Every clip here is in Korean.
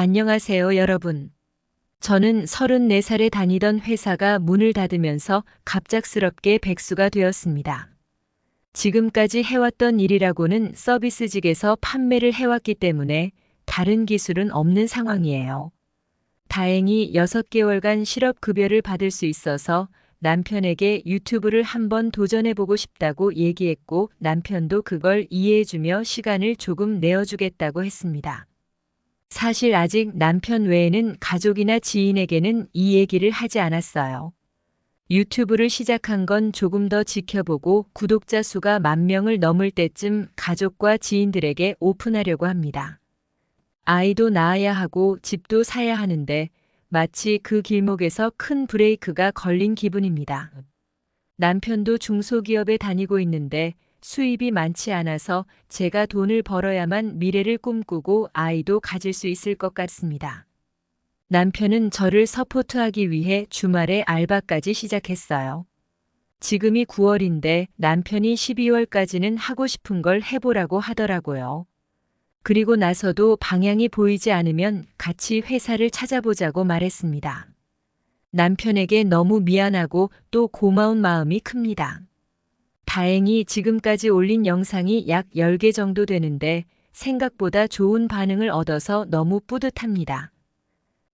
안녕하세요, 여러분. 저는 34살에 다니던 회사가 문을 닫으면서 갑작스럽게 백수가 되었습니다. 지금까지 해왔던 일이라고는 서비스직에서 판매를 해왔기 때문에 다른 기술은 없는 상황이에요. 다행히 6개월간 실업급여를 받을 수 있어서 남편에게 유튜브를 한번 도전해보고 싶다고 얘기했고 남편도 그걸 이해해주며 시간을 조금 내어주겠다고 했습니다. 사실 아직 남편 외에는 가족이나 지인에게는 이 얘기를 하지 않았어요. 유튜브를 시작한 건 조금 더 지켜보고 구독자 수가 만 명을 넘을 때쯤 가족과 지인들에게 오픈하려고 합니다. 아이도 낳아야 하고 집도 사야 하는데 마치 그 길목에서 큰 브레이크가 걸린 기분입니다. 남편도 중소기업에 다니고 있는데 수입이 많지 않아서 제가 돈을 벌어야만 미래를 꿈꾸고 아이도 가질 수 있을 것 같습니다. 남편은 저를 서포트하기 위해 주말에 알바까지 시작했어요. 지금이 9월인데 남편이 12월까지는 하고 싶은 걸 해보라고 하더라고요. 그리고 나서도 방향이 보이지 않으면 같이 회사를 찾아보자고 말했습니다. 남편에게 너무 미안하고 또 고마운 마음이 큽니다. 다행히 지금까지 올린 영상이 약 10개 정도 되는데 생각보다 좋은 반응을 얻어서 너무 뿌듯합니다.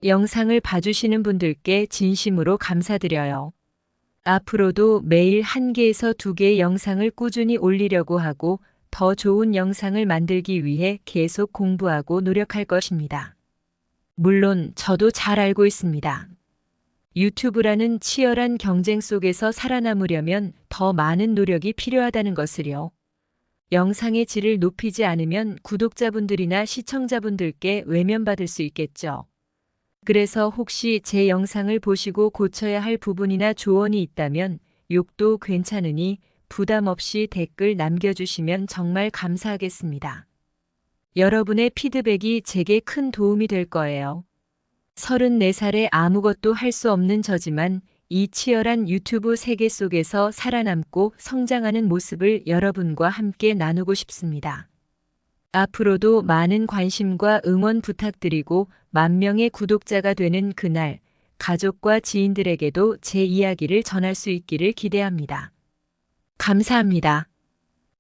영상을 봐주시는 분들께 진심으로 감사드려요. 앞으로도 매일 한 개에서 두 개의 영상을 꾸준히 올리려고 하고 더 좋은 영상을 만들기 위해 계속 공부하고 노력할 것입니다. 물론 저도 잘 알고 있습니다. 유튜브라는 치열한 경쟁 속에서 살아남으려면 더 많은 노력이 필요하다는 것을요. 영상의 질을 높이지 않으면 구독자분들이나 시청자분들께 외면받을 수 있겠죠. 그래서 혹시 제 영상을 보시고 고쳐야 할 부분이나 조언이 있다면 욕도 괜찮으니 부담 없이 댓글 남겨주시면 정말 감사하겠습니다. 여러분의 피드백이 제게 큰 도움이 될 거예요. 34살에 아무것도 할 수 없는 저지만 이 치열한 유튜브 세계 속에서 살아남고 성장하는 모습을 여러분과 함께 나누고 싶습니다. 앞으로도 많은 관심과 응원 부탁드리고 만 명의 구독자가 되는 그날 가족과 지인들에게도 제 이야기를 전할 수 있기를 기대합니다. 감사합니다.